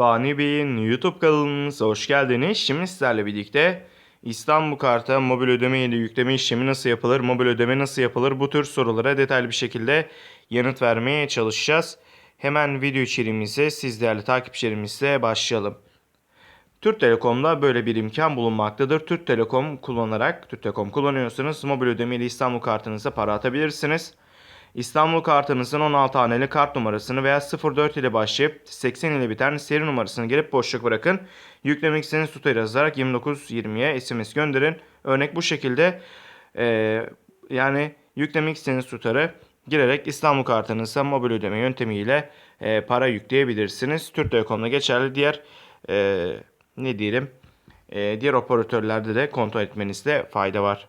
Fani Bey'in YouTube kanalımıza hoş geldiniz. Şimdi sizlerle birlikte İstanbul Kart'a mobil ödeme ile yükleme işlemi nasıl yapılır, mobil ödeme nasıl yapılır bu tür sorulara detaylı bir şekilde yanıt vermeye çalışacağız. Hemen video içeriğimize siz değerli takipçilerimizle başlayalım. Türk Telekom'da böyle bir imkan bulunmaktadır. Türk Telekom kullanarak, Türk Telekom kullanıyorsanız mobil ödeme ile İstanbul kartınıza para atabilirsiniz. İstanbul kartınızın 16 haneli kart numarasını veya 04 ile başlayıp 80 ile biten seri numarasını gelip boşluk bırakın. Yüklemek istediğiniz tutarı yazarak 2920'ye SMS gönderin. Örnek bu şekilde eee, yani yüklemek istediğiniz tutarı girerek İstanbul kartınıza mobil ödeme yöntemiyle eee, para yükleyebilirsiniz. Türk Telekom'da geçerli diğer eee, ne diyelim eee, diğer operatörlerde de kontrol etmenizde fayda var.